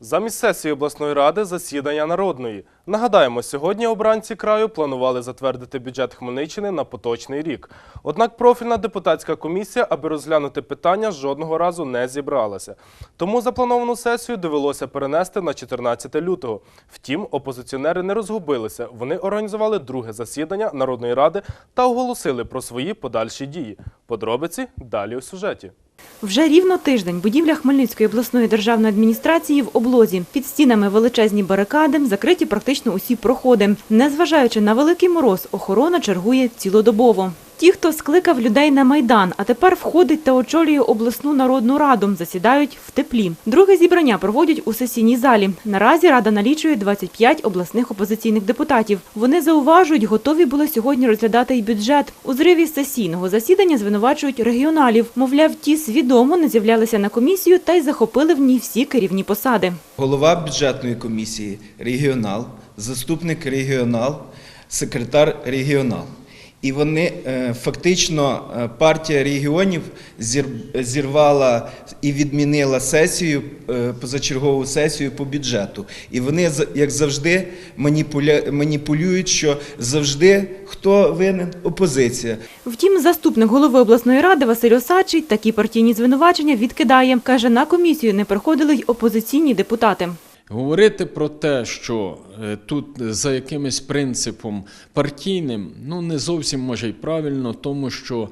Замість сесії обласної ради засідання народної. Нагадаємо, сьогодні обранці краю планували затвердити бюджет Хмельниччини на поточний рік. Однак профільна депутатська комісія, аби розглянути питання, жодного разу не зібралася. Тому заплановану сесію довелося перенести на 14 лютого. Втім, опозиціонери не розгубилися. Вони організували друге засідання Народної ради та оголосили про свої подальші дії. Подробиці далі у сюжеті. Вже рівно тиждень будівля Хмельницької обласної державної адміністрації в облозі. Під стінами величезні барикади, закриті практично усі проходи. Незважаючи на великий мороз, охорона чергує цілодобово. Ті, хто скликав людей на майдан, а тепер входить та очолює обласну народну раду, засідають в теплі. Друге зібрання проводять у сесійній залі. Наразі рада налічує 25 обласних опозиційних депутатів. Вони зауважують, готові були сьогодні розглядати й бюджет. У зриві сесійного засідання звинувачують регіоналів. Мовляв, ті свідомо не з'являлися на комісію та й захопили в ній всі керівні посади. Голова бюджетної комісії регіонал, заступник регіонал, секретар регіонал. І вони е, фактично е, партія регіонів зір- зірвала і відмінила сесію, е, позачергову сесію по бюджету. І вони, як завжди, маніпулюють, що завжди хто винен опозиція. Втім, заступник голови обласної ради Василь Осадчий такі партійні звинувачення відкидає. Каже, на комісію не приходили й опозиційні депутати. Говорити про те, що е, тут за якимось принципом партійним, ну не зовсім може й правильно, тому що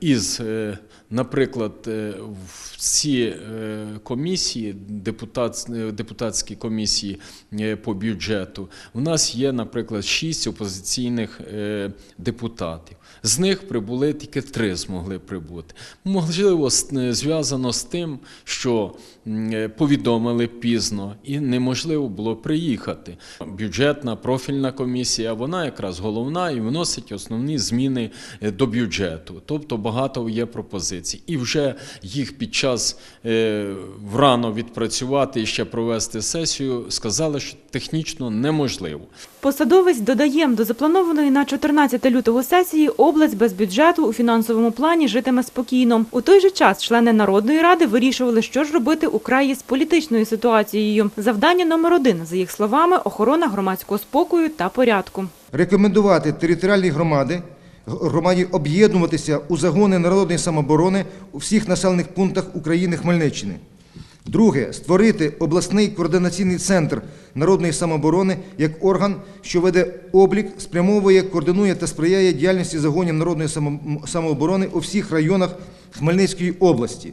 із, е, наприклад, е, в ці е, комісії, депутат, е, депутатські комісії е, по бюджету, у нас є, наприклад, шість опозиційних е, депутатів. З них прибули тільки три змогли прибути. Можливо, е, зв'язано з тим, що е, повідомили пізно і неможливо було приїхати. Бюджетна профільна комісія, вона якраз головна і вносить основні зміни е, до бюджету. Тобто багато є пропозицій. І вже їх під час е, врано відпрацювати і ще провести сесію, сказали, що технічно неможливо. Посадовець додає, до запланованої на 14 лютого сесії область без бюджету у фінансовому плані житиме спокійно. У той же час члени Народної ради вирішували, що ж робити у краї з політичною ситуацією. Завдання номер один, за їх словами, охорона громадського спокою та порядку. рекомендувати територіальні громади громаді об'єднуватися у загони народної самооборони у всіх населених пунктах України Хмельниччини. Друге створити обласний координаційний центр народної самооборони як орган, що веде облік, спрямовує, координує та сприяє діяльності загонів народної самооборони у всіх районах Хмельницької області.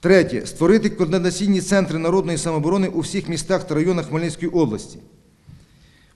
Третє створити координаційні центри народної самооборони у всіх містах та районах Хмельницької області.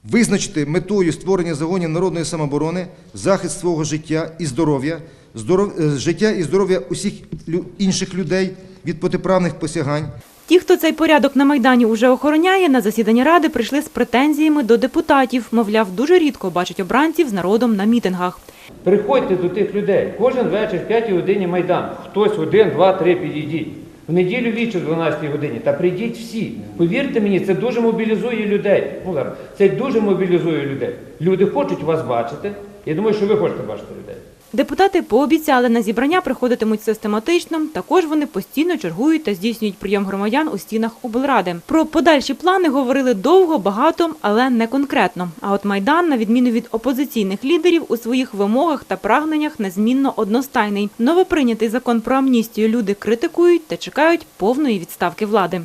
Визначити метою створення загонів народної самооборони захист свого життя і здоров'я, здоров... е, життя і здоров'я усіх лю- інших людей від протиправних посягань, Ті, хто цей порядок на Майдані уже охороняє, на засідання ради прийшли з претензіями до депутатів. Мовляв, дуже рідко бачать обранців з народом на мітингах. Приходьте до тих людей. Кожен вечір в 5 годині Майдан. Хтось один, два, три підійдіть. В неділю віч о 12 годині. Та прийдіть всі. Повірте мені, це дуже мобілізує людей. Ну, це дуже мобілізує людей. Люди хочуть вас бачити. Я думаю, що ви хочете бачити людей. Депутати пообіцяли, на зібрання приходитимуть систематично. Також вони постійно чергують та здійснюють прийом громадян у стінах облради. Про подальші плани говорили довго, багато, але не конкретно. А от майдан, на відміну від опозиційних лідерів, у своїх вимогах та прагненнях незмінно одностайний. Новоприйнятий закон про амністію люди критикують та чекають повної відставки влади.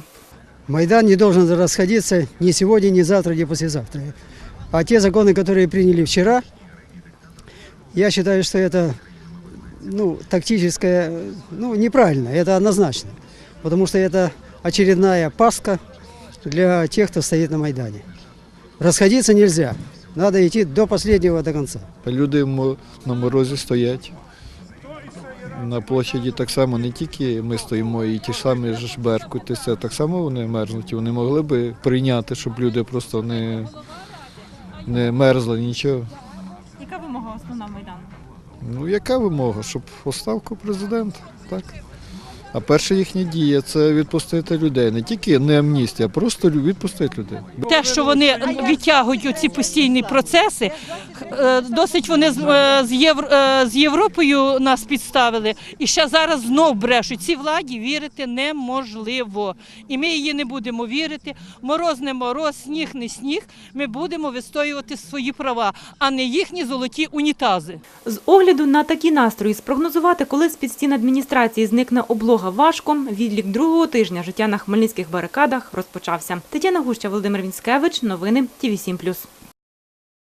Майдан не должен расходиться ни сегодня, ни завтра, ни послезавтра. А те законы, которые приняли вчера, я считаю, что это ну, тактическое, ну, неправильно, это однозначно. Потому что это очередная пастка для тех, кто стоит на Майдане. Расходиться нельзя. Надо идти до последнего, до конца. Люди мо- на морозі стоять. На площаді так само не тільки ми стоїмо, і ті ж самі ж беркути, це так само вони мерзнуть. І Вони могли би прийняти, щоб люди просто не, не мерзли нічого. Яка Майдан? Ну яка вимога? Щоб поставку президента, так? А перша їхня дія це відпустити людей. Не тільки не амністія, а просто лю- відпустити людей. Те, що вони відтягують ці постійні процеси, е, досить вони з, е, Євро, е, з Європою нас підставили. І ще зараз знов брешуть. Цій владі вірити неможливо. І ми її не будемо вірити. Мороз не мороз, сніг не сніг. Ми будемо вистоювати свої права, а не їхні золоті унітази. З огляду на такі настрої спрогнозувати, коли з під стін адміністрації зникне облога важко, відлік другого тижня життя на хмельницьких барикадах розпочався. Тетяна Гуща, Володимир Вінськевич, новини ТІВІ 7+.